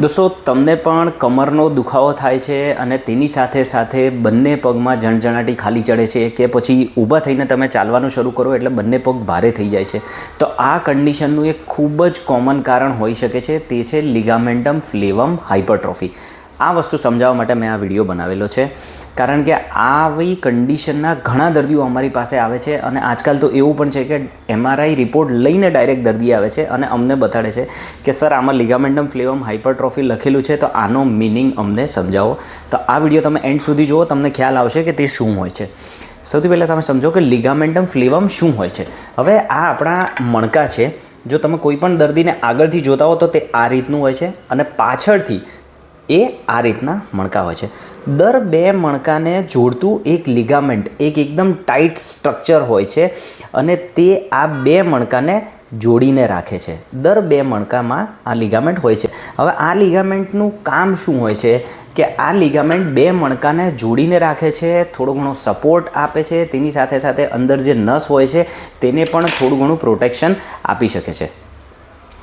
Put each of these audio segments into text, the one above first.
દોસ્તો, તમને પણ કમરનો દુખાવો થાય છે અને તેની સાથે સાથે બંને પગમાં જણજણાટી ખાલી ચડે છે કે પછી ઊભા થઈને તમે ચાલવાનું શરૂ કરો એટલે બંને પગ ભારે થઈ જાય છે. તો આ કન્ડિશનનું એક ખૂબ જ કોમન કારણ હોઈ શકે છે. તે છે લિગામેન્ટમ ફ્લેવમ હાઇપરટ્રોફી આ વસ્તુ સમજાવવા માટે મેં આ વીડિયો બનાવેલો છે. કારણ કે આવી કન્ડિશનના ઘણા દર્દીઓ અમારી પાસે આવે છે અને આજકાલ તો એવું પણ છે કે એમઆરઆઈ રિપોર્ટ લઈને ડાયરેક્ટ દર્દી આવે છે અને અમને બતાડે છે કે, સર, આમાં લિગામેન્ટમ ફ્લેવમ હાઇપરટ્રોફી લખેલું છે, તો આનો મિનિંગ અમને સમજાવો. તો આ વીડિયો તમે એન્ડ સુધી જુઓ, તમને ખ્યાલ આવશે કે તે શું હોય છે. સૌથી પહેલાં તમે સમજો કે લિગામેન્ટમ ફ્લેવમ શું હોય છે. હવે આ આપણા મણકા છે. જો તમે કોઈ પણ દર્દીને આગળથી જોતા હો તો તે આ રીતનું હોય છે અને પાછળથી એ આ રીતના મણકા હોય છે. દર બે મણકાને જોડતું એક લિગામેન્ટ એક એકદમ ટાઈટ સ્ટ્રક્ચર હોય છે અને તે આ બે મણકાને જોડીને રાખે છે. દર બે મણકામાં આ લિગામેન્ટ હોય છે. હવે આ લિગામેન્ટનું કામ શું હોય છે કે આ લિગામેન્ટ બે મણકાને જોડીને રાખે છે, થોડો ઘણો સપોર્ટ આપે છે, તેની સાથે સાથે અંદર જે નસ હોય છે, તેને પણ થોડું ઘણું પ્રોટેક્શન આપી શકે છે.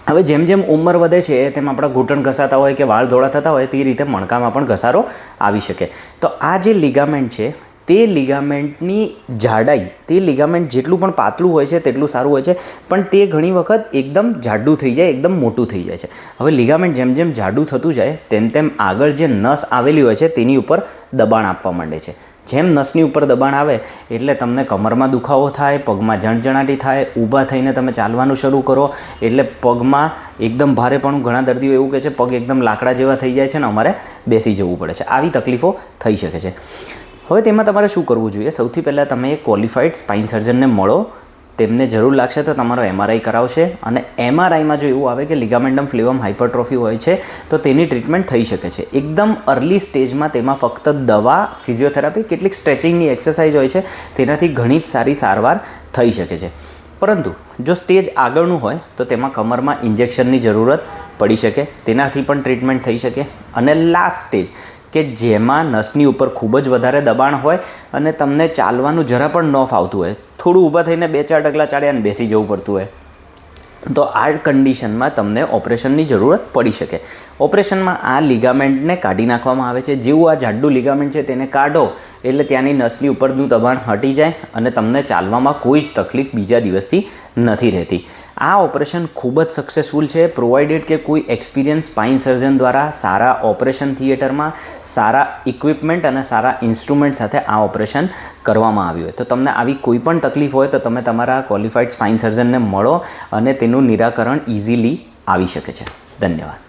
હવે જેમ જેમ ઉંમર વધે છે, તેમ આપણા ઘૂંટણ ઘસાતા હોય કે વાળ ધોળા થતા હોય, તે રીતે મણકામાં પણ ઘસારો આવી શકે. તો આ જે લિગામેન્ટ છે, તે લિગામેન્ટની જાડાઈ, તે લિગામેન્ટ જેટલું પણ પાતળું હોય છે, તેટલું સારું હોય છે, પણ તે ઘણી વખત એકદમ જાડું થઈ જાય, એકદમ મોટું થઈ જાય છે. હવે લિગામેન્ટ જેમ જેમ જાડું થતું જાય, તેમ તેમ આગળ જે નસ આવેલી હોય છે, તેની ઉપર દબાણ આપવા માંડે છે. જેમ નસની ઉપર દબાણ આવે એટલે તમને કમરમાં દુખાવો થાય, પગમાં જણજણાટી થાય, ઊભા થઈને તમે ચાલવાનું શરૂ કરો. એટલે પગમાં એકદમ ભારે પણ ઘણા દર્દીઓ એવું કહે છે, પગ એકદમ લાકડા જેવા થઈ જાય છે ને અમારે બેસી જવું પડે છે. આવી તકલીફો થઈ શકે છે. હવે તેમાં તમારે શું કરવું જોઈએ? સૌથી પહેલાં તમે એક ક્વોલિફાઈડ સ્પાઇન સર્જનને મળો. તેમને જરૂર લાગશે તો તમારો એમઆરઆઈ કરાવશે અને એમઆરઆઈમાં જો એવું આવે કે લિગામેન્ટમ ફ્લેવમ હાઇપરટ્રોફી હોય છે, તો તેની ટ્રીટમેન્ટ થઈ શકે છે. એકદમ અર્લી સ્ટેજમાં તેમાં ફક્ત દવા ફિઝિયોથેરાપી કેટલીક સ્ટ્રેચિંગની એક્સરસાઇઝ હોય છે, તેનાથી ઘણી જ સારી સારવાર થઈ શકે છે. પરંતુ જો સ્ટેજ આગળનું હોય, તો તેમાં કમરમાં ઇન્જેક્શનની જરૂરત પડી શકે, તેનાથી પણ ટ્રીટમેન્ટ થઈ શકે. અને લાસ્ટ સ્ટેજ કે જેમાં નસની ઉપર ખૂબ જ વધારે દબાણ હોય અને તમને ચાલવાનું જરા પણ ન ફાવતું હોય. થોડું ઊભા થઈને બે ચાર ડગલા ચાલ્યા અને બેસી જવું પડતું હોય. તો આ કન્ડિશનમાં તમને ઓપરેશનની જરૂરત પડી શકે. ઓપરેશનમાં આ લિગામેન્ટને કાઢી નાખવામાં આવે છે. જેવું આ જાડું લિગામેન્ટ છે તેને કાઢો એટલે ત્યાંની નસની ઉપરનું દબાણ હટી જાય અને તમને ચાલવામાં કોઈ જ તકલીફ બીજા દિવસથી નથી રહેતી. આ ઓપરેશન ખૂબ જ સક્સેસફુલ છે પ્રોવાઇડેડ કે કોઈ એક્સપિરિયન્સ સ્પાઇન સર્જન દ્વારા સારા ઓપરેશન થિયેટરમાં સારા ઇક્વિપમેન્ટ અને સારા ઇન્સ્ટ્રુમેન્ટ સાથે આ ઓપરેશન કરવામાં આવ્યું હોય. તો તમને આવી કોઈ પણ તકલીફ હોય તો તમે તમારા ક્વોલિફાઈડ સ્પાઇન સર્જનને મળો અને તેનું નિરાકરણ ઇઝીલી આવી શકે છે. ધન્યવાદ.